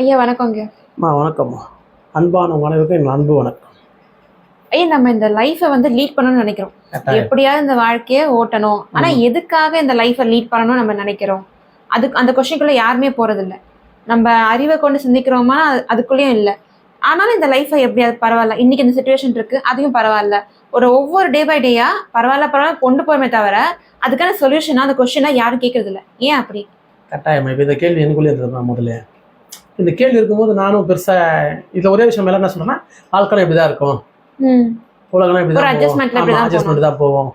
ஐயா வணக்கங்க அம்மா வணக்கம்மா. அன்பான அனைவருக்கும் என் அன்பு வணக்கம். ஐயா நம்ம இந்த லைஃபை வந்து லீட் பண்ணணும்னு நினைக்கிறோம். எப்படியாவது இந்த வாழ்க்கைய ஓட்டணும். ஆனா எதுக்காக இந்த லைஃபை லீட் பண்ணணும்னு நம்ம நினைக்கிறோம்? அதுக்கு அந்த கொஸ்டின்குள்ள யாருமே போறது இல்ல நம்ம அறிவை கொண்டு சிந்திக்கிறோமா? அது- அதுக்குள்ளேயும் இல்ல. ஆனாலும் இந்த லைஃபை எப்படியாவது பரவாயில்ல. இன்னைக்கு இந்த சுச்சுவேஷன் இருக்கு அதையும் பரவாயில்ல. ஒரு ஒவ்வொரு டே பை டேயா பரவாயில்ல பரவாயில்ல கொண்டு போறமே தவிர அதுக்கான சொல்யூஷனா அந்த கொஸ்டினா யாரும் கேட்கறது இல்ல ஏன் அப்படி? கட்டாயமா இப்போ இந்த கேள்வி எனக்குள்ளே இருந்ததுமா முதல்ல. இந்த கேள்வி இருக்கும்போது நானும் பெருசாக இதில் ஒரே விஷயம் மேலே என்ன சொல்றேன்னா வாழ்க்கை இப்படி தான் இருக்கும் உலகம் இப்படி ஒரு தான் adjustment ல இப்படி தான் அட்ஜஸ்ட்மெண்ட் தான் போவோம்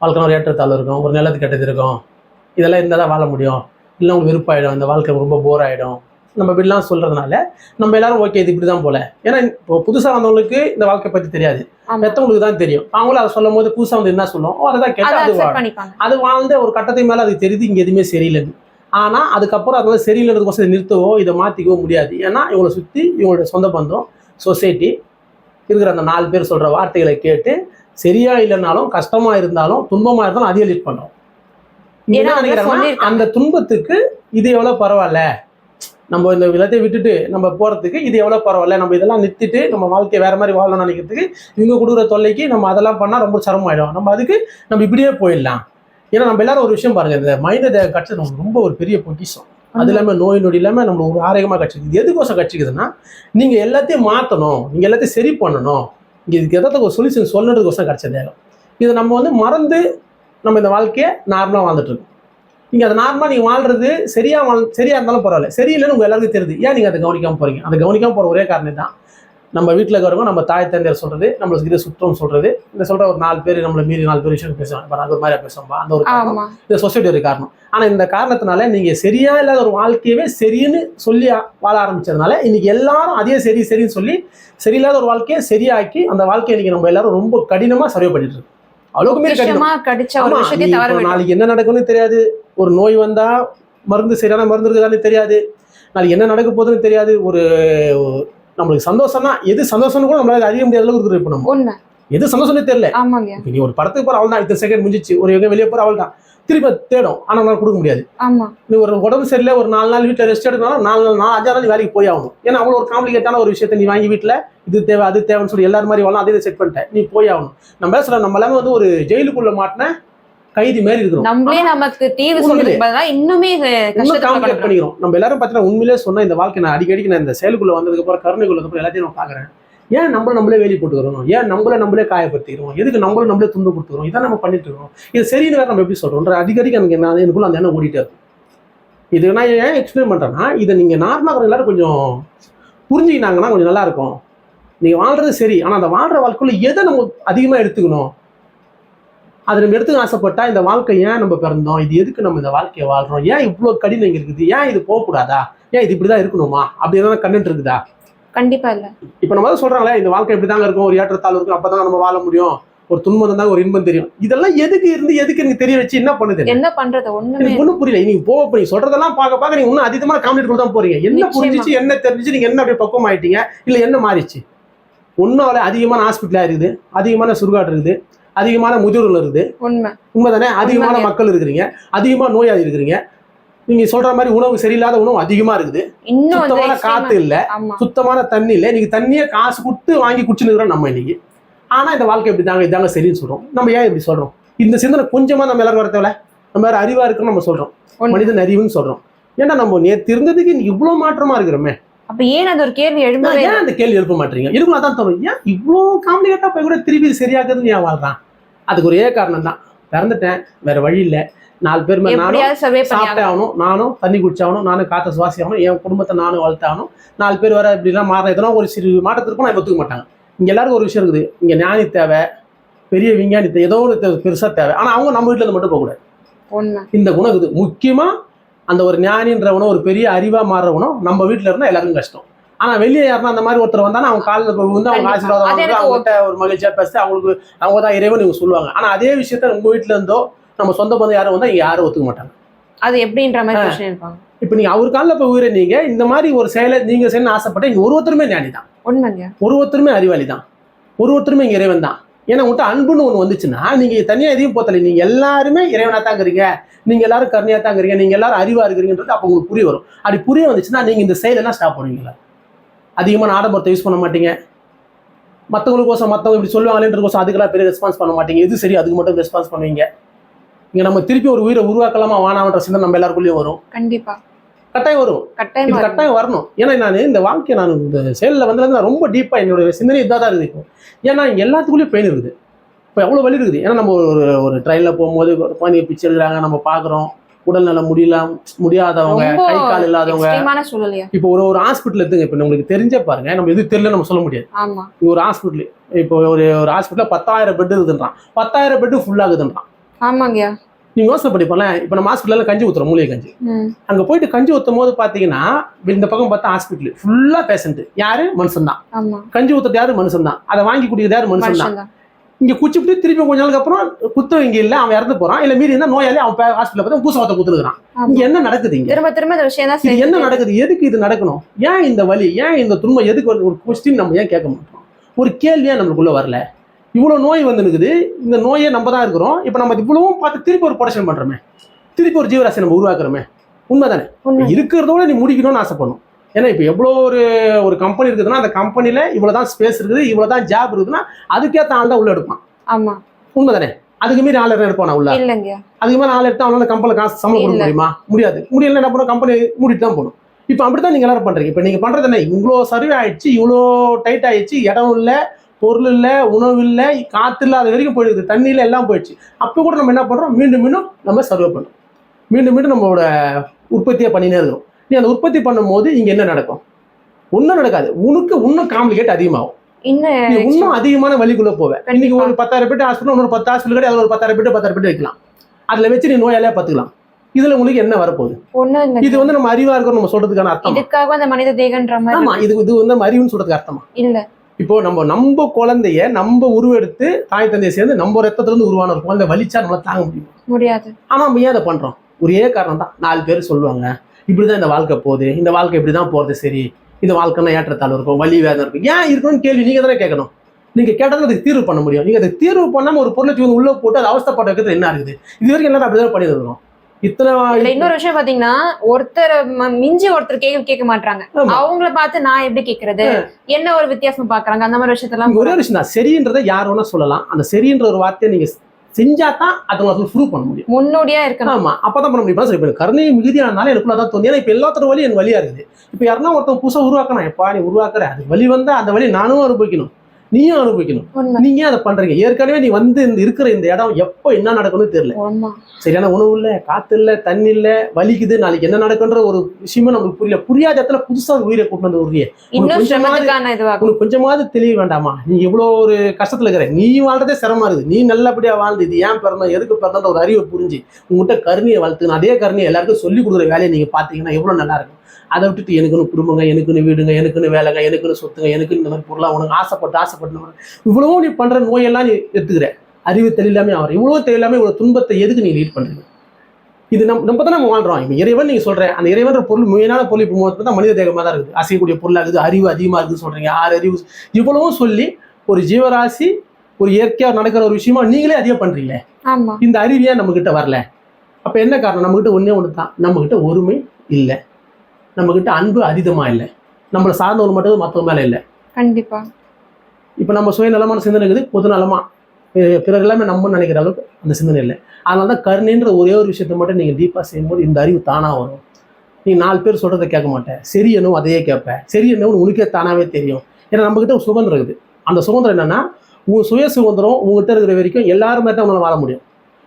வாழ்க்கை ஒரு ஏற்றத்தாழ்வு இருக்கும். ஒரு நிலத்து கெட்டது இருக்கும். இதெல்லாம் இருந்தால் தான் வாழ முடியும். இல்லை உங்களுக்கு விருப்பாயிடும் இந்த வாழ்க்கை ரொம்ப போர் ஆகிடும் நம்ம இப்படிலாம் சொல்றதுனால நம்ம எல்லாரும் ஓகே இது இப்படி தான் போல. ஏன்னா இப்போ புதுசாக வந்தவங்களுக்கு இந்த வாழ்க்கை பற்றி தெரியாது. பெற்றவங்களுக்கு தான் தெரியும். அவங்களும் அதை சொல்லும் போது புதுசாக வந்து என்ன சொல்லுவோம் அதை தான் அதை கேட்டு அது வாழும். அது வாழ்ந்த ஒரு கட்டத்துக்கு மேலே அது தெரியுது இங்கே எதுவுமே சரியில்லைன்னு. ஆனால் அதுக்கப்புறம் அதனால சரியில்லைன்றதுக்கோசம் நிறுத்தவோ இதை மாற்றிக்கவோ முடியாது. ஏன்னா இவங்களை சுற்றி இவங்களுடைய சொந்த பந்தம் சொசைட்டி இருக்கிற அந்த நாலு பேர் சொல்கிற வார்த்தைகளை கேட்டு சரியா இல்லைனாலும் கஷ்டமாக இருந்தாலும் துன்பமாக இருந்தாலும் அதையே லீட் பண்ணுறோம். அந்த துன்பத்துக்கு இது எவ்வளோ பரவாயில்ல? நம்ம இந்த விதத்தை விட்டுட்டு நம்ம போகிறதுக்கு இது எவ்வளோ பரவாயில்ல? நம்ம இதெல்லாம் நிறுத்திட்டு நம்ம வாழ்க்கையை வேற மாதிரி வாழணும்னு நினைக்கிறதுக்கு இவங்க கொடுக்குற தொல்லைக்கு நம்ம அதெல்லாம் பண்ணால் ரொம்ப சிரமமாயிடும். நம்ம அதுக்கு நம்ம இப்படியே போயிடலாம். ஏன்னா நம்ம எல்லாரும் ஒரு விஷயம் பாருங்க இந்த மைண்ட் கட்சி நமக்கு ரொம்ப ஒரு பெரிய பொக்கிஷம். அது இல்லாமல் நோய் நொடி இல்லாமல் நம்ம ஒரு ஆரோக்கியமாக கட்சிக்குது இது எதுக்கோசம் கட்சிக்குதுன்னா நீங்கள் எல்லாத்தையும் மாற்றணும் நீங்கள் எல்லாத்தையும் சரி பண்ணணும். இங்கே இதுக்கு எதாவது ஒரு சொல்யூஷன் சொல்லணுன்றதுக்கோசம் கிடைச்ச தேகம் இதை நம்ம வந்து மறந்து நம்ம இந்த வாழ்க்கையை நார்மலாக வாழ்ந்துட்டு இருக்கோம். நீங்கள் அதை நார்மலாக நீங்கள் வாழ்றது சரியா வாழ் சரியா இருந்தாலும் பரவாயில்ல. சரியில்லைன்னு உங்கள் எல்லாருக்கும் தெரியுது. ஏன் நீங்கள் அதை கவனிக்காமல் போறீங்க? அதை கவனிக்காமல் போகிற ஒரே காரணம் தான் நம்ம வீட்டில் இருக்கிறவங்க நம்ம தாய் தந்தையர் சொல்றது நம்மளுக்கு இது சுற்றம் சொல்றது. இந்த சொல்ற ஒரு நாலு பேர் நம்மளை மீறி நாலு பேர் விஷயம் பேசுவாங்க பாரு, அது ஒரு மாதிரி பேசுவோம்பா அந்த ஒரு காரணம். இந்த சொசைட்டி ஒரு காரணம். ஆனா இந்த காரணத்தினால நீங்க சரியா இல்லாத ஒரு வாழ்க்கையவே சரின்னு சொல்லி வாழ ஆரம்பிச்சதுனால இன்னைக்கு எல்லாரும் அதே சரி சரின்னு சொல்லி சரியில்லாத ஒரு வாழ்க்கையை சரியாக்கி அந்த வாழ்க்கையை இன்னைக்கு நம்ம எல்லாரும் ரொம்ப கடினமா சர்வே பண்ணிட்டு இருக்கோம். மீறி கடினம். இப்போ விட்டு நாளைக்கு என்ன நடக்கும்னு தெரியாது. ஒரு நோய் வந்தா மருந்து சரியான மருந்து இருக்குதான்னு தெரியாது. நாளைக்கு என்ன நடக்க போகுதுன்னு தெரியாது. ஒரு நம்மளுக்கு சந்தோஷம்னா எது சந்தோஷம்னு கூட நம்மளால அறிய முடியாத அளவுக்கு இருக்கு இப்போ நம்ம. எது சந்தோஷம்னே தெரியல. ஆமாங்க. நீ ஒரு படத்துக்கு போற அவள் தான் இத்தனை செகண்ட் முடிஞ்சிச்சு ஒரு எங்க வெளியே போற அவள் தான் திருப்பி தேடும் ஆனா நம்மளால கொடுக்க முடியாது. ஆமா. நீ ஒரு உடம்பு சரியில்லை ஒரு நாலு நாள் வீட்டில் ரெஸ்ட் எடுக்கணும் நாலு நாள் நாலு அஞ்சாறு நாள் வேலைக்கு போய் ஆகணும். ஏன்னா அவ்வளோ ஒரு காம்ப்ளிகேட்டான ஒரு விஷயத்தை நீ வாங்கி வீட்டில் இது தேவை அது தேவைன்னு சொல்லி எல்லாரும் மாதிரி வரலாம் அதே செட் பண்ணிட்டேன். நீ போய் ஆகணும். நம்ம சொல்ல நம்ம எல்லாமே வந்து ஒரு ஜெயிலுக்குள்ள மாட்டின கைதி மாதிரி இருக்கிறோம் நம்மளே நமக்கு தீர்வு. சொல்றதுக்கு இன்னுமே கொடுக்குறோம். பண்ணிக்கிறோம். நம்ம எல்லாரும் பார்த்தீங்கன்னா உண்மையிலே சொன்னா இந்த வாழ்க்கை நான் அடிக்கடிக்கு நான் இந்த செயலுக்குள்ள வந்ததுக்கு அப்புறம் கருணைக்குள்ள அப்புறம் எல்லாத்தையும் நான் பார்க்குறேன். ஏன் நம்மள நம்மளே வேலி போட்டுக்கிறோம் ஏன் நம்மள நம்மளே காயப்படுத்திக்கிறோம்? எதுக்கு நம்மள நம்மளே துண்டு கொடுத்துக்கிறோம் இதான் நம்ம பண்ணிட்டு இருக்கோம். இது சரின்னு வேற நம்ம எப்படி சொல்றோம்? அடிக்கடிக்கு எனக்கு நான் எனக்குள்ள அந்த எண்ணம் ஓடிட்டே இருக்கும். இது நான் ஏன் எக்ஸ்பிளைன் பண்றேன்னா இதை நீங்க நார்மலாக எல்லாரும் கொஞ்சம் புரிஞ்சுக்கினாங்கன்னா கொஞ்சம் நல்லா இருக்கும். நீங்க வாழ்றது சரி. ஆனா அந்த வாழ்ற வாழ்க்கைக்குள்ள எதை நம்ம அதிகமா எடுத்துக்கணும்? அது நம்ம எடுத்துக்க ஆசைப்பட்டா இந்த வாழ்க்கை ஏன் நம்ம பிறந்தோம்? இது எதுக்கு நம்ம இந்த வாழ்க்கையை வாழ்றோம்? ஏன் இவ்வளோ கடினம் இங்க இருக்குது? ஏன் இது போகக்கூடாதா? ஏன் இது இப்படிதான் இருக்கணுமா? அப்படி எதனா கண்டென்ட் இருக்குதா? கண்டிப்பா இல்ல. இப்போ நம்ம தான் சொல்றாங்களே இந்த வாழ்க்கை இப்படி தாங்க இருக்கும். ஒரு ஏற்றத்தாழ்வு இருக்கும். அப்பதான் நம்ம வாழ முடியும். ஒரு துன்பம் இருந்தாங்க ஒரு இன்பம் தெரியும். இதெல்லாம் எதுக்கு இருந்து எதுக்கு எனக்கு தெரிய வச்சு என்ன பண்ணுது என்ன? பண்றது? ஒண்ணுமே ஒன்றும் புரியல. நீங்க போக போய் சொல்றதெல்லாம் பார்க்க பார்க்க நீங்க இன்னும் அதிகமான காமெடி தான் போறீங்க. என்ன. புரிஞ்சிச்சு என்ன தெரிஞ்சிச்சு நீங்க என்ன அப்படியே பக்குவம் ஆயிட்டீங்க? இல்ல என்ன மாறிச்சு? ஒன்றும் அதிகமான ஹாஸ்பிட்டலா இருக்குது. அதிகமான சுடுகாடு இருக்குது. அதிகமான முதியோர்கள் இருக்குது. உண்மை. உண்மைதானே? அதிகமான. மக்கள் இருக்கிறீங்க. அதிகமா நோயாளி இருக்கிறீங்க. நீங்க சொல்ற மாதிரி உணவு சரியில்லாத உணவு அதிகமா இருக்குது. சுத்தமான காத்து இல்ல. சுத்தமான தண்ணி இல்ல. நீங்க தண்ணியை காசு கொடுத்து வாங்கி குடிச்சுன்னு இருக்கிறோம் நம்ம இன்னைக்கு. ஆனா இந்த வாழ்க்கை இப்படி தாங்க இதாங்க சரின்னு சொல்றோம். நம்ம ஏன் இப்படி சொல்றோம்? இந்த சிந்தனை கொஞ்சமா நம்ம எல்லாரும் வர தேவையில்ல நம்ம வேற அறிவா இருக்குன்னு நம்ம சொல்றோம். உண்மை. மனிதன் அறிவுன்னு சொல்றோம். ஏன்னா நம்ம நேத்து இருந்ததுக்கு இவ்வளவு மாற்றமா இருக்கிறோமே. அப்ப ஏன் அது ஒரு கேள்வி நான் எழும்பவே ஏன் அந்த கேள்வி எழுப்ப மாட்டீங்க? இருக்கும் அதான் தோணும். ஏன் இவ்வளோ காம்ப்ளிகேட்டா போய் கூட திருப்பி சரியாக்குதுன்னு ஏன் வாழ்றான்? அதுக்கு ஒரே காரணம் தான் பிறந்துட்டேன் வேற வழி இல்ல. நாலு பேர் நானும் சாப்பிட்டே ஆகணும். நானும் தண்ணி குடிச்சாகணும் நானும் காற்றை சுவாசி ஆகணும் என் குடும்பத்தை நானும் வளர்த்தாகணும். நாலு பேர் வர இப்படிலாம் மாற இதெல்லாம் ஒரு சிறு மாற்றத்திற்கும் நான் ஒத்துக்க மாட்டாங்க. இங்க எல்லாருக்கும் ஒரு விஷயம் இருக்குது. இங்க ஞானி தேவை பெரிய விஞ்ஞானி தேவை ஏதோ ஒரு பெருசா தேவை. ஆனா அவங்க நம்ம வீட்டுல மட்டும் போகக்கூடாது. உண்மை இந்த குணம் இருக்குது. முக்கியமா அந்த ஒரு ஞானின்றவனும் ஒரு பெரிய அறிவா மாறுறவனும் நம்ம வீட்டுல இருந்தா எல்லாருக்கும் கஷ்டம். ஆனா வெளியே யாருன்னா அந்த மாதிரி ஒருத்தர் வந்தானா அவங்க காலில் போய் வந்து அவங்க. ஆசீர்வாதம் வாங்குறது, அவங்ககிட்ட ஒரு மகிழ்ச்சியா பேச அவங்களுக்கு அவங்க தான் இறைவன் இவங்க சொல்லுவாங்க. ஆனா அதே விஷயத்த உங்க வீட்டுல இருந்தோ நம்ம சொந்த பந்தம் யாரும் வந்தா இங்க யாரும் ஒத்துக்க மாட்டாங்க. அது எப்படின்ற மாதிரி இப்போ நீங்க அவர் காலில் போய் உயிரை நீங்க இந்த மாதிரி ஒரு செயலை நீங்க செய்யணும்னு ஆசைப்பட்ட இங்க ஒரு ஒருத்தருமே ஞானி தான் உண்மைங்க ஒருத்தருமே அறிவாளி தான் ஒரு ஒருத்தருமே இங்க இறைவன் தான் ஏன்னா உங்கள்கிட்ட அன்புன்னு ஒன்று வந்துச்சுன்னா நீங்கள் தனியாக எதையும் போத்தலை. நீங்கள் எல்லாருமே இறைவனாக தான் இருக்கிறீங்க. நீங்கள் எல்லாரும் கருணையாக தான் நீங்கள் நீங்க எல்லாரும் அறிவாக இருக்கிறீங்கன்றது அப்போ உங்களுக்கு புரிய வரும். அப்படி புரிய வந்துச்சுன்னா நீங்கள் இந்த செயலெல்லாம் ஸ்டாப் பண்ணுவீங்களா? அதிகமான ஆடம்பரத்தை யூஸ் பண்ண மாட்டீங்க. மற்றவங்களுக்கோசம் மற்றவங்க இப்படி சொல்லுவாங்களேன்றதுக்கோசம் அதுக்கெல்லாம் பெரிய ரெஸ்பான்ஸ் பண்ண மாட்டீங்க. எது சரி அதுக்கு மட்டும் ரெஸ்பான்ஸ் பண்ணுவீங்க. இங்கே நம்ம திருப்பி ஒரு உயிரை உருவாக்கலாமா வானான்ற சிந்தனை நம்ம எல்லாருக்குள்ளேயும் வரும். கண்டிப்பாக கட்டாயம் வரும். கட்டாயமா. கட்டாயம் வரணும். ஏன்னா நான் இந்த வாழ்க்கையை நான் இந்த செயலில் வந்து நான் ரொம்ப டீப்பாக என்னோட சிந்தனை இதாக தான் இருக்குது இப்போ. ஏன்னா எல்லாத்துக்குள்ளேயும் பெயின் இருக்குது. இப்போ எவ்வளோ வலி இருக்குது? ஏன்னா நம்ம ஒரு ஒரு ட்ரெயினில் போகும்போது ஒரு குழந்தைங்க பிச்சை எடுக்கிறாங்க நம்ம பார்க்குறோம். உடல்நல முடியல முடியாதவங்க கை கால் இல்லாதவங்க. இப்போ ஒரு ஒரு ஹாஸ்பிட்டல் எடுத்துங்க. இப்போ உங்களுக்கு தெரிஞ்ச பாருங்க. நம்ம எது தெரியல நம்ம சொல்ல முடியாது. ஒரு ஹாஸ்பிட்டல் இப்போ ஒரு ஒரு ஹாஸ்பிட்டலில் பத்தாயிரம் பெட் இருக்குதுன்றான். பத்தாயிரம் பெட்டு ஃபுல்லாகுதுன்றான் ஆமாங்கய்யா. நீங்கள் யோசனை பண்ணி இப்போ நம்ம ஹாஸ்பிட்டலில் கஞ்சி ஊற்றுறோம் மூலிகை கஞ்சி. அங்க போயிட்டு கஞ்சி ஊத்தும் போது பாத்தீங்கன்னா இந்த பக்கம் பார்த்தா ஹாஸ்பிட்டல் ஃபுல்லா பேஷண்ட் யாரு? மனுஷன் தான். கஞ்சி ஊத்துறது யாரு? மனுஷன் தான். அதை வாங்கி குடிக்கிறது யாரு? மனுஷன் தான். இங்க குச்சிட்டு திருப்பி கொஞ்ச நாளுக்கு அப்புறம் குத்து இங்க இல்ல அவன் இறந்து போறான். இல்ல மீறி இருந்தா நோயாளி அவன் ஹாஸ்பிட்டல் பார்த்தா பூசவத்தை குத்துருக்கான். இங்க என்ன நடக்குது இங்க? திரும்ப திரும்ப இந்த விஷயம் தான் என்ன நடக்குது? எதுக்கு இது நடக்கணும்? ஏன் இந்த வலி? ஏன் இந்த துன்பம் எதுக்கு ஒரு கொஸ்டின் நம்ம ஏன் கேட்க மாட்டோம்? ஒரு கேள்வியா நம்மளுக்குள்ள வரல. இவ்வளவு நோய் வந்து நிக்குது. இந்த நோயை நம்ம தான் இருக்கிறோம். இப்போ நம்ம இவ்வளவும் பார்த்து திருப்பி ஒரு ப்ரொடக்ஷன் பண்றோமே. திருப்பி ஒரு ஜீவராசி நம்ம உருவாக்குறோமே. உண்மைதானே? உண்மை. இருக்கிறதோட நீ முடிக்கணும்னு ஆசைப்படணும். ஏன்னா இப்போ எவ்வளோ ஒரு ஒரு கம்பெனி இருக்குதுன்னா அந்த கம்பெனியில் இவ்வளோ தான் ஸ்பேஸ் இருக்குது இவ்வளோ தான் ஜாப் இருக்குதுன்னா அதுக்கேற்ற ஆள் தான் உள்ள எடுப்பான். ஆமா. உண்மைதானே? அதுக்கு மீறி ஆள் எடுப்பானா உள்ள? இல்லைங்கய்யா அதுக்கு மேலே ஆள் எடுத்தா அவனால கம்பெனியில் காசு சம்பளம் கொடுக்க. முடியுமா? முடியாது. முடியல என்ன பண்ணணும் கம்பெனி மூடிட்டு தான் போகணும். இப்போ அப்படித்தான் நீங்க எல்லாரும் பண்றீங்க. இப்போ நீங்க பண்றது என்ன? இவ்வளோ சர்வே ஆயிடுச்சு இவ்வளோ டைட் ஆயிடுச்சு இடம் இல்லை. பொருள் இல்லை உணவு இல்லை காற்று இல்லை அது வரைக்கும் போயிடுது. தண்ணியில எல்லாம் போயிடுச்சு. அப்போ கூட நம்ம என்ன பண்றோம்? மீண்டும் மீண்டும் நம்ம சர்வே பண்றோம். மீண்டும் மீண்டும் நம்மளோட உற்பத்தியை பண்ணினே இருக்கிறோம். நீ அந்த உற்பத்தி பண்ணும்போது இங்க என்ன நடக்கும்? ஒன்றும் நடக்காது. உனக்கு இன்னும் காம்ப்ளிகேட் அதிகமாகும். இன்னும் அதிகமான வழிக்குள்ள போவேன். இன்னைக்கு ஒரு பத்தாயிரம் பேட்டு ஹாஸ்பிட்டல் இன்னொரு பத்து ஹாஸ்பிட்டல் கிடையாது ஒரு பத்தாயிரம் பேட்டு பத்தாயிரம் பேட்டு வைக்கலாம். அதுல வச்சு நீ நோயாளியா பார்த்துக்கலாம். இதுல உங்களுக்கு என்ன வரப்போகுது? இது வந்து நம்ம அறிவா இருக்கணும் நம்ம சொல்றதுக்கான அர்த்தம்? இதுக்காக அந்த மனித தேகன்ற மாதிரி ஆமா இது இது வந்து நம்ம அறிவுன்னு சொல்றதுக்கு அர்த்தமா? இல்ல. இப்போ நம்ம நம்ம குழந்தைய நம்ம உருவெடுத்து தாய் தந்தையை சேர்ந்து நம்ம ரத்தத்துல இருந்து உருவான ஒரு குழந்தை வலிச்சா நம்மளால தாங்க முடியும். முடியாது. ஆனா நம்ம ஏன் அதை பண்றோம்? ஒரே காரணம் தான். நாலு பேர் சொல்லுவாங்க இப்படிதான் இந்த வாழ்க்கை போகுது. இந்த வாழ்க்கை இப்படிதான் போறது சரி. இந்த வாழ்க்கைன்னா ஏற்றத்தாழ்வு இருக்கும் வலி வேதனை இருக்கும். ஏன் இருக்கணும்னு கேள்வி நீங்க தானே கேட்கணும். நீங்க கேட்டது அதுக்கு தீர்வு பண்ண முடியும். நீங்க அதுக்கு தீர்வு பண்ணாம ஒரு பொருளை உள்ள போட்டு அது அவஸ்தைப்பட்ட வைக்கிறது என்ன இருக்குது? இது வரைக்கும் எல்லாரும் அப்படிதான் பண்ணிட்டு இருக்கோம் இத்தனை இன்னொரு விஷயம் பாத்தீங்கன்னா ஒருத்தர் மிஞ்சி ஒருத்தர் கேள்வி கேட்க மாட்டாங்க. அவங்கள பார்த்து நான் எப்படி கேக்குறது? என்ன ஒரு வித்தியாசம் பாக்குறாங்க? அந்த மாதிரி விஷயத்தெல்லாம் ஒரே ஒரு விஷயம் தான் சரின்றதை யார் வேணா சொல்லலாம். அந்த சரின்ற ஒரு வார்த்தையை நீங்க செஞ்சா தான் அதை உங்களுக்கு ப்ரூவ் பண்ண முடியும். முன்னோடியா இருக்கணும். ஆமா. அப்பதான் பண்ண முடியும். சரி, இப்ப கருணை மிகுதியானாலும் எனக்குள்ள அதான் தோணுது. ஏன்னா இப்ப எல்லாத்தோட வழி எனக்கு வழியா இருக்குது. இப்ப யாருன்னா ஒருத்தன் புதுசா உருவாக்கணும் எப்பா நீ உருவாக்குற. அது வழி வந்தா அந்த வழி நானும் அனுபவிக்கணும். நீயும் அனுபவிக்கணும். நீங்க அதை பண்றீங்க? ஏற்கனவே நீ வந்து இந்த இருக்கிற இந்த இடம் எப்போ என்ன நடக்கும்னு தெரியல. சரியான உணவு இல்ல காத்து இல்ல தண்ணி இல்ல வலிக்குது நாளைக்கு என்ன நடக்குன்ற ஒரு விஷயமே நமக்கு புரியல. புரியாத இடத்துல புதுசா உயிரை கூட்டு வந்து உரிய உனக்கு கொஞ்சமாவது தெளிவு வேண்டாமா? நீ இவ்வளோ ஒரு கஷ்டத்துல இருக்கிற. நீ வாழ்றதே சிரமமா இருக்குது. நீ நல்லபடியா வாழ்ந்து இது ஏன் பிறந்தோம் எதுக்கு பிறந்தோன்ற ஒரு அறிவை புரிஞ்சு உங்ககிட்ட கருணையை வளர்த்துக்கணும் அதே கருணையை எல்லாருக்கும் சொல்லி கொடுக்குற வேலையை நீங்க பாத்தீங்கன்னா எவ்வளவு நல்லா இருக்கும். அதை விட்டுட்டு எனக்குன்னு குடும்பங்க எனக்குன்னு வீடுங்க எனக்குன்னு வேலைங்க எனக்குன்னு சொத்துங்க எனக்குன்னு இந்த மாதிரி பொருளா உனக்கு ஆசைப்பட்டு ஆசைப்பட்டு இவ்வளவோ நீ பண்ற நோயெல்லாம் நீ எடுத்துக்கிற. அறிவு தெரியலாமே அவர் இவ்வளோ தெரியலாமே இவ்வளவு துன்பத்தை எதுக்கு நீ லீட் பண்றீங்க? இது நம்ம நம்ம தான் நம்ம வாழ்றோம். இப்போ இறைவன் நீங்க சொல்ற அந்த இறைவன்ற பொருள் மெயினான பொருள் இப்போ தான் மனித தேகமாக தான் இருக்குது. அசையக்கூடிய பொருளாக இருக்குது அறிவு அதிகமாக இருக்குன்னு சொல்றீங்க. ஆறு அறிவு. இவ்வளவும் சொல்லி ஒரு ஜீவராசி ஒரு இயற்கையா நடக்கிற ஒரு விஷயமா நீங்களே அதிகம் பண்றீங்க ஆமா. இந்த அறிவு ஏன் நம்ம கிட்ட வரல? அப்ப என்ன காரணம்? நம்ம கிட்ட ஒண்ணே ஒன்று தான் நம்ம கிட்ட ஒருமை இல்லை. நம்ம கிட்ட அன்பு அதீதமா இல்லை. நம்மளை சார்ந்தவங்க மட்டும் மற்றவங்க மேல இல்லை. கண்டிப்பா. இப்போ நம்ம சுயநலமான சிந்தனை இருக்குது பொது நலமா பிறர் எல்லாமே நம்ம நினைக்கிற அளவுக்கு அந்த சிந்தனை இல்லை. அதனால தான் கருணைன்ற ஒரே ஒரு விஷயத்தை மட்டும் நீங்கள் டீப்பாக செய்யும்போது இந்த அறிவு தானாக வரும். நீ நாலு பேர் சொல்கிறத கேட்க மாட்டேன். சரி என்னவோ அதையே கேட்பேன் சரி என்னவோ உனக்கே தானாகவே தெரியும். ஏன்னா நம்மக்கிட்ட ஒரு சுதந்திரம் இருக்குது. அந்த சுதந்திரம் என்னன்னா உன் சுய சுதந்திரம் உங்ககிட்ட இருக்கிற வரைக்கும் எல்லாருமே தான் உன்னால் வாழ முடியும்.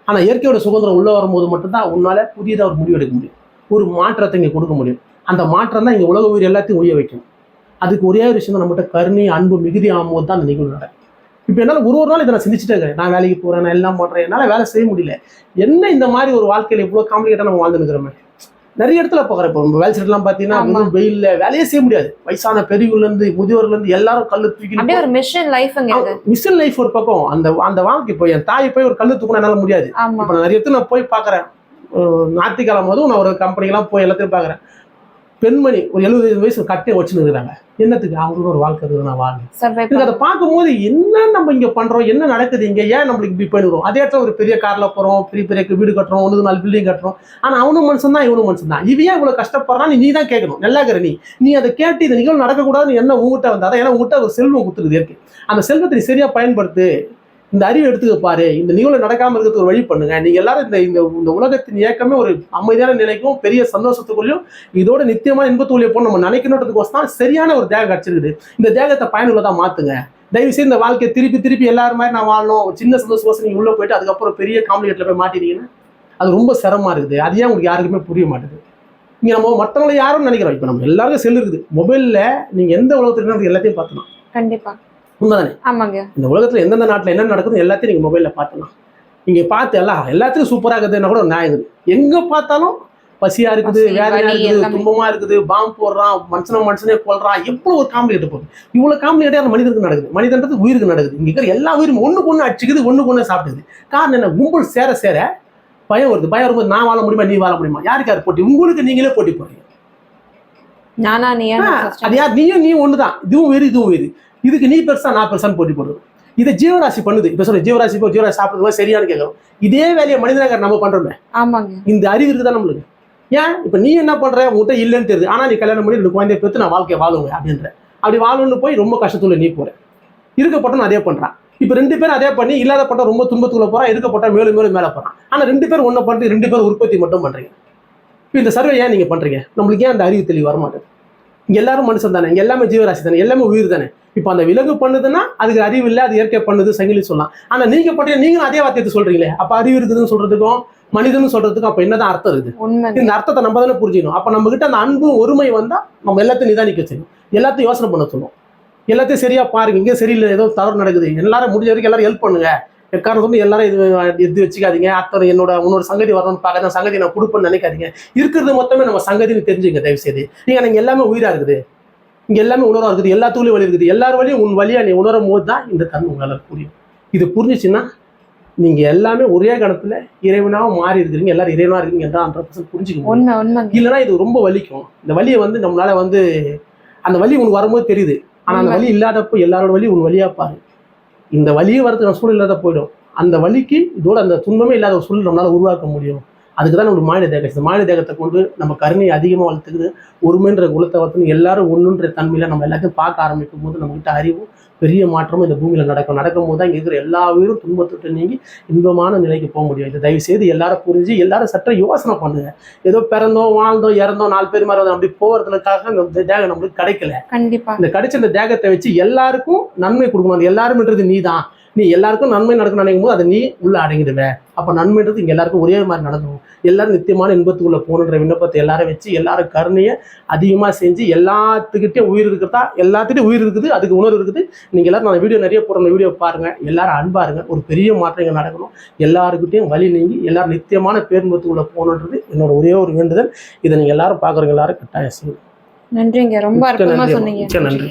ஆனால் இயற்கையோட சுதந்திரம் உள்ளே வரும்போது மட்டும்தான் உன்னால் புதியதாக ஒரு முடிவு எடுக்க முடியும். ஒரு மாற்றத்தை இங்கே கொடுக்க முடியும். அந்த மாற்றம் தான் இங்கே உலக உயிர் எல்லாத்தையும் உய வைக்கும். அதுக்கு ஒரே ஒரு விஷயம் தான் நம்மகிட்ட கருணை அன்பு மிகுதி ஆகும்போது தான் அந்த நிகழ்வு நடக்கும். இப்போ என்னால் ஒரு ஒரு நாள் இதை நான் சிந்திச்சுட்டே இருக்கிறேன் நான் வேலைக்கு போகிறேன் நான் எல்லாம் பண்ணுறேன் என்னால் வேலை செய்ய முடியல. என்ன இந்த மாதிரி ஒரு வாழ்க்கையில் இவ்வளோ காம்ப்ளிகேட்டாக நம்ம வாழ்ந்துருக்கிறோமே நிறைய இடத்துல பார்க்குறேன் இப்போ. நம்ம வேலை செய்யலாம் பார்த்தீங்கன்னா வெயில்ல வேலையே செய்ய முடியாது. வயசான பெரியவர்லேருந்து முதியோர்லேருந்து எல்லாரும் கல்லு தூக்கி ஒரு மிஷன் அது மிஷன் லைஃப் ஒரு பக்கம். அந்த அந்த வாழ்க்கை இப்போ என் தாய் போய் ஒரு கல்லு தூக்கினா என்னால் முடியாது. இப்போ நான் நிறைய இடத்துல நான் போய் பார்க்குறேன். ஞாயிற்றுக்கிழமை போதும் நான் ஒரு கம்பெனிக்கெல்லாம் போய் எல்லாத்தையும் பார்க்குறேன். பெண்மணி ஒரு எழுபது வயசு கட்டை வச்சுன்னு இருக்கிறாங்க என்னத்துக்கு? அவங்களுக்கு ஒரு வாழ்க்கை இருக்குது நான் எனக்கு அதை பார்க்கும்போது என்ன நம்ம இங்க பண்றோம்? என்ன நடக்குது இங்க? ஏன் நம்மளுக்கு இப்படி பண்ணிடுறோம் அதே இடத்துல ஒரு பெரிய கார்ல போறோம் பெரிய பெரிய வீடு கட்டுறோம் ஒன்று நாலு பில்டிங் கட்டுறோம். ஆனா அவனும் மனுஷன் தான் இவனும் மனுஷன் தான். இவன் ஏன் இவ்வளவு கஷ்டப்படுறான்? நீ தான் கேட்கணும். நல்லா இருக்கிற நீ. நீ அதை கேட்டு இந்த நிகழ்வு நடக்கக்கூடாதுன்னு என்ன உங்ககிட்ட வந்தா? ஏன்னா உங்ககிட்ட ஒரு செல்வம் கொடுத்துருது இருக்கு அந்த செல்வத்தை நீ சரியா பயன்படுத்து. இந்த அறிவு எடுத்துக்க பாரு. இந்த நிகழ்வு நடக்காம இருக்கிறதுக்கு ஒரு வழி பண்ணுங்க. நீங்க எல்லாரும் இந்த இந்த இந்த உலகத்தின் இயக்கமே ஒரு அமைதியான நிலைக்கும் பெரிய சந்தோஷத்துக்குள்ளயும் இதோட நித்தியமான இன்பத்துக்குள்ளே போன நம்ம நினைக்கணுன்றதுக்கோசம் தான் சரியான ஒரு தேகம் கிடைச்சிருக்குது. இந்த தேகத்தை பயனுள்ளதா மாத்துங்க. தயவு செய்து இந்த வாழ்க்கையை திருப்பி திருப்பி எல்லாரும் மாதிரி நான் வாழணும். ஒரு சின்ன சந்தோஷம் நீங்க உள்ள போயிட்டு அதுக்கப்புறம் பெரிய காம்ப்ளிகேட்ல போய் மாட்டிட்டீங்கன்னா அது ரொம்ப சிரமமா இருக்குது. அது ஏன் உங்களுக்கு யாருக்குமே புரிய மாட்டேங்குது. இங்க நம்ம மற்றவங்களை யாரும் நினைக்கிறோம். இப்போ நம்ம எல்லாருக்கும் செல் இருக்குது. மொபைல்ல நீங்க எந்த உலகத்துல எல்லாத்தையும் பார்த்துக்கலாம். கண்டிப்பா. உண்மைதானே? ஆமாங்க. இந்த உலகத்துல எந்தெந்த நாட்டுல என்ன நடக்குது எல்லாத்தையும் நீங்க மொபைல்ல பார்த்துக்கலாம். நீங்க பார்த்து எல்லாம் எல்லாத்துக்கும் சூப்பரா இருக்குதுன்னா கூட நியாயம் இருக்குது. எங்க பார்த்தாலும் பசியா இருக்குது பசி, வேதனையா வலி இருக்குது. துன்பமா இருக்குது பாம்பு போடுறான் மனுஷனை மனுஷனே கொல்றான் எவ்வளவு ஒரு காம்ப்ளிகேட் போகுது. இவ்வளவு காம்ப்ளிகேட்டே அந்த மனிதனுக்கு நடக்குது. மனிதன்றது உயிருக்கு நடக்குது. இங்க இருக்கிற எல்லா உயிரும் ஒண்ணுக்கு ஒண்ணு அடிச்சுக்குது ஒண்ணுக்கு ஒண்ணு சாப்பிடுது காரணம் என்ன? கும்பல் சேர சேர பயம் வருது. பயம் வரும்போது நான் வாழ முடியுமா நீ வாழ முடியுமா? யாருக்கு யார் போட்டி? உங்களுக்கு நீங்களே போட்டி போறீங்க நானா ஆ, அது யார்? நீயும் நீ ஒண்ணுதான். இதுவும் வேறு இதுவும் வேறு இதுக்கு நீ பெருசா நான் பெருசான்னு போட்டி போடுறது இதை ஜீவராசி பண்ணுது. இப்ப சொல்ற ஜீவராசி இப்போ ஜீவராசி சாப்பிடுறது சரியானு கேட்கறோம். இதே வேலையை மனிதனாக நம்ம பண்றோமே. ஆமாங்க. இந்த அறிவு இருக்குதா நம்மளுக்கு? ஏன்? இப்ப நீ என்ன பண்ற? உன்கிட்ட இல்லைன்னு தெரியுது. ஆனா நீ கல்யாணம் பண்ணி ரெண்டு குழந்தைய பெற்று நான் வாழ்க்கையை வாழுவேன் அப்படின்ற. அப்படி வாழணும்னு போய் ரொம்ப கஷ்டத்துல நீ போற. இருக்கப்பட்டவன் அதே பண்றான். இப்ப ரெண்டு பேரும் அதே பண்ணி இல்லாதப்பட்ட ரொம்ப துன்பத்துக்குள்ள போறான். இருக்கப்பட்ட மேலும் மேலும் மேல போறான். ஆனா ரெண்டு பேரும் ஒண்ணு பண்ணிட்டு ரெண்டு பேரும் உற்பத்தி மட்டும் பண்றீங்க. இப்ப இந்த சர்வே ஏன் நீங்க பண்றீங்க? நம்மளுக்கு ஏன் அந்த அறிவு தெளிவு வர மாட்டேங்குது இங்க எல்லாரும் மனுஷன் தானே எல்லாமே ஜீவராசி தானே எல்லாமே உயிர் தானே. இப்போ அந்த விலங்கு பண்ணுதுன்னா அதுக்கு அறிவு இல்லை அது இயற்கை பண்ணுது சங்கிலி சொல்லலாம். ஆனா நீங்க பண்றீங்க நீங்களும் அதே வார்த்தையை சொல்றீங்களே அப்ப அறிவு இருக்குதுன்னு சொல்றதுக்கும் மனிதனும் சொல்றதுக்கும் அப்ப என்னதான் அர்த்தம் இருக்குது? இந்த அர்த்தத்தை நம்ம தானே புரிஞ்சுக்கணும். அப்ப நம்ம கிட்ட அந்த அன்பும் ஒருமை வந்தா நம்ம எல்லாத்தையும் நிதானிக்க செய்யணும். எல்லாத்தையும் யோசனை பண்ண சொல்லும் எல்லாத்தையும் சரியா பாருங்க இங்கே சரியில்லை ஏதோ தவறு நடக்குது. எல்லாரும் முடிஞ்ச வரைக்கும் எல்லாரும் ஹெல்ப் பண்ணுங்க. எக்காரணம் சொல்லி எல்லாரும் இது இது வச்சுக்காதீங்க. அத்தனை என்னோட உன்னோட சங்கதி வரணும்னு பார்க்க சங்கதி நான் கொடுப்பேன்னு நினைக்காதீங்க. இருக்கிறது மொத்தமே நம்ம சங்கதின்னு தெரிஞ்சுங்க தயவு செய்து நீங்க நீங்க எல்லாமே உயிரா இருக்குது. இங்க எல்லாமே உணர்வா இருக்குது. எல்லாத்துலயும் வழி இருக்குது. எல்லார் வழியும் உன் வழியா நீ உணரும் போது தான் இந்த தன்மை உங்களால புரியும். இது புரிஞ்சுச்சுன்னா நீங்க எல்லாமே ஒரே கணத்துல இறைவனாக மாறி இருக்கிறீங்க. எல்லாரும் இறைவனா இருக்கீங்க தான் ஹண்ட்ரட் பர்சன்ட் புரிஞ்சுக்க முடியும். உண்மை உண்மைங்க. இல்லைன்னா இது ரொம்ப வலிக்கும். இந்த வலியை வந்து நம்மளால வந்து அந்த வலி உனக்கு வரும்போது தெரியுது. ஆனா அந்த. வலி இல்லாதப்போ எல்லாரோட வலி உன் வழியா பாரு. இந்த வழியே வரதுக்கு சூழல் இல்லாத போயிடும். அந்த வழிக்கு இதோட அந்த துன்பமே இல்லாத ஒரு சூழல் நம்மளால உருவாக்க முடியும். அதுக்கு தான் நம்ம மாநில தேகம் இந்த மாநில தேகத்தை கொண்டு நம்ம கருணையை அதிகமாக வளர்த்துக்குது ஒருமைன்ற குலத்தை வளர்த்துன்னு எல்லாரும் ஒன்றுன்ற தன்மையில் நம்ம எல்லாத்தையும் பார்க்க ஆரம்பிக்கும் போது நம்மகிட்ட அறிவும் பெரிய மாற்றமும் இந்த பூமியில நடக்கும். நடக்கும் போது தான் இங்க இருக்கிற எல்லா உயிரும் துன்பத்துட்டு நீங்கி இன்பமான நிலைக்கு போக முடியும். இதை தயவு செய்து எல்லாரும் புரிஞ்சு எல்லாரும் சற்ற யோசனை பண்ணுங்க. ஏதோ பிறந்தோம் வாழ்ந்தோம் இறந்தோம் நாலு பேர் மாதிரி அப்படி போகிறதுக்காக இந்த தேகம் நம்மளுக்கு கிடைக்கல. கண்டிப்பா. இந்த கிடைச்ச இந்த தேகத்தை வச்சு எல்லாருக்கும் நன்மை கொடுக்கணும். அது எல்லாரும்ன்றது நீ தான் நீ எல்லாருக்கும் நன்மை நடக்கணும் நினைக்கும் போது அதை நீ உள்ள அடங்கிடுவ. அப்ப நன்மைன்றது இங்க எல்லாருக்கும் ஒரே மாதிரி நடக்கும் எல்லாரும் நித்தியமான இன்பத்துக்குள்ள போகணுன்ற விண்ணப்பத்தை எல்லாரும் வச்சு எல்லாரும் கருணையை அதிகமா செஞ்சு எல்லாத்துக்கிட்டையும் உயிர் இருக்கிறதா? எல்லாத்துட்டையும் உயிர் இருக்குது அதுக்கு உணர்வு இருக்குது. நீங்க எல்லாரும் நான் வீடியோ நிறைய போடுற வீடியோ பாருங்க. எல்லாரும் அன்பா இருங்க. ஒரு பெரிய மாற்றம் இங்க நடக்கணும். எல்லாருக்கிட்டையும் வழி நீங்கி எல்லாரும் நித்தியமான பேர்ந்தத்துக்குள்ள போகணுன்றது என்னோட ஒரே ஒரு வேண்டுதல். இதை நீங்க எல்லாரும் பாக்குறவங்க எல்லாரும் கட்டாயம் செய்யணும். நன்றிங்க. ரொம்ப மிக்க அற்புதமா நன்றி அம்மா. சொன்னீங்க. மிக்க நன்றி.